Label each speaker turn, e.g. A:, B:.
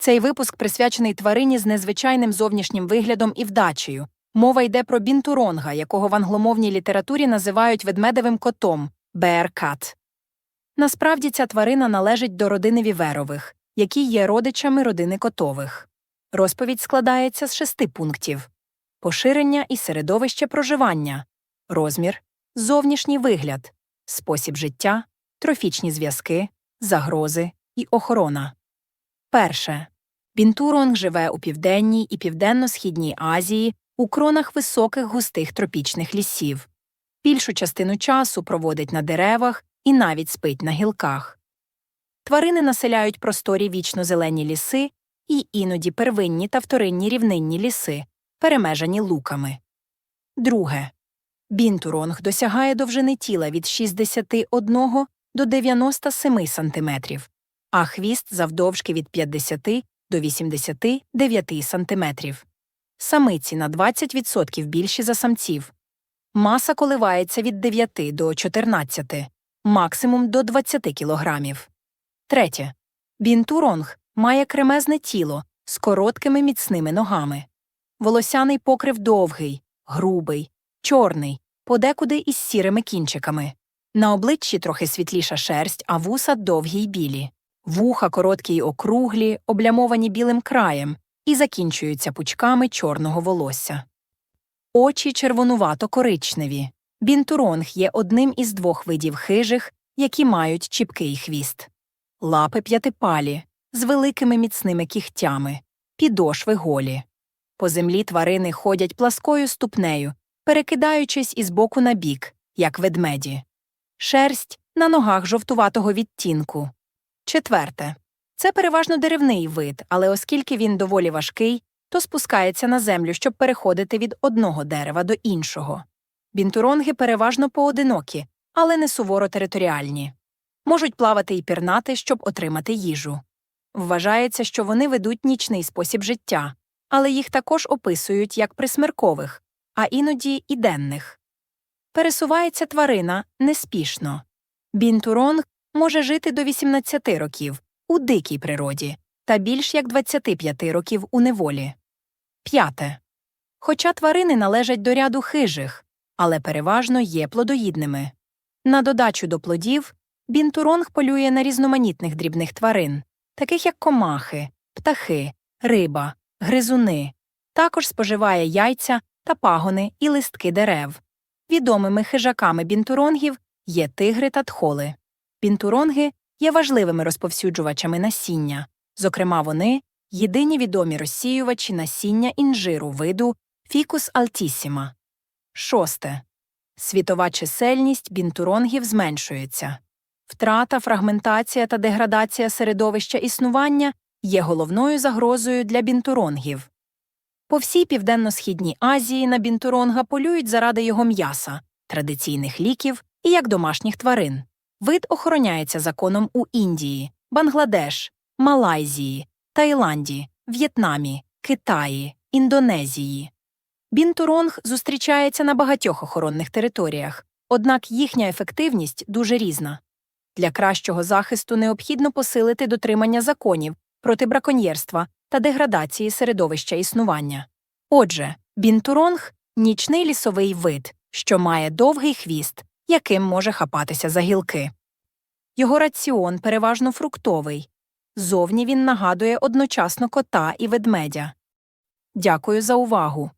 A: Цей випуск присвячений тварині з незвичайним зовнішнім виглядом і вдачею. Мова йде про бінтуронга, якого в англомовній літературі називають ведмедевим котом bear. Насправді ця тварина належить до родини віверових, які є родичами родини котових. Розповідь складається з шести пунктів поширення і середовище проживання, розмір, зовнішній вигляд, спосіб життя, трофічні зв'язки, загрози і охорона. Перше. Бінтуронг живе у південній і південно-східній Азії у кронах високих густих тропічних лісів. Більшу частину часу проводить на деревах і навіть спить на гілках. Тварини населяють просторі вічно-зелені ліси і іноді первинні та вторинні рівнинні ліси, перемежані луками. Друге. Бінтуронг досягає довжини тіла від 61 до 97 см, а хвіст завдовжки від 50 до 89 см. Самиці на 20% більші за самців. Маса коливається від 9 до 14, максимум до 20 кілограмів. Третє. Бінтуронг має кремезне тіло з короткими міцними ногами. Волосяний покрив довгий, грубий, чорний, подекуди із сірими кінчиками. На обличчі трохи світліша шерсть, а вуса довгі й білі. Вуха короткі й округлі, облямовані білим краєм, і закінчуються пучками чорного волосся. Очі червонувато-коричневі. Бінтуронг є одним із двох видів хижих, які мають чіпкий хвіст. Лапи п'ятипалі, з великими міцними кігтями, підошви голі. По землі тварини ходять пласкою ступнею, перекидаючись із боку на бік, як ведмеді. Шерсть на ногах жовтуватого відтінку. Четверте. Це переважно деревний вид, але оскільки він доволі важкий, то спускається на землю, щоб переходити від одного дерева до іншого. Бінтуронги переважно поодинокі, але не суворо територіальні. Можуть плавати і пірнати, щоб отримати їжу. Вважається, що вони ведуть нічний спосіб життя, але їх також описують як присмеркових, а іноді і денних. Пересувається тварина неспішно. Бінтуронг може жити до 18 років у дикій природі та більш як 25 років у неволі. П'яте. Хоча тварини належать до ряду хижих, але переважно є плодоїдними. На додачу до плодів бінтуронг полює на різноманітних дрібних тварин, таких як комахи, птахи, риба, гризуни, також споживає яйця та пагони і листки дерев. Відомими хижаками бінтуронгів є тигри та тхоли. Бінтуронги є важливими розповсюджувачами насіння, зокрема, вони єдині відомі розсіювачі насіння інжиру виду фікус алтісіма. Шосте. Світова чисельність бінтуронгів зменшується. Втрата, фрагментація та деградація середовища існування є головною загрозою для бінтуронгів. По всій південно-східній Азії на бінтуронга полюють заради його м'яса, традиційних ліків і як домашніх тварин. Вид охороняється законом у Індії, Бангладеш, Малайзії, Таїланді, В'єтнамі, Китаї, Індонезії. Бінтуронг зустрічається на багатьох охоронних територіях, однак їхня ефективність дуже різна. Для кращого захисту необхідно посилити дотримання законів проти браконьєрства та деградації середовища існування. Отже, бінтуронг нічний лісовий вид, що має довгий хвіст, яким може хапатися за гілки. Його раціон переважно фруктовий. Зовні він нагадує одночасно кота і ведмедя. Дякую за увагу.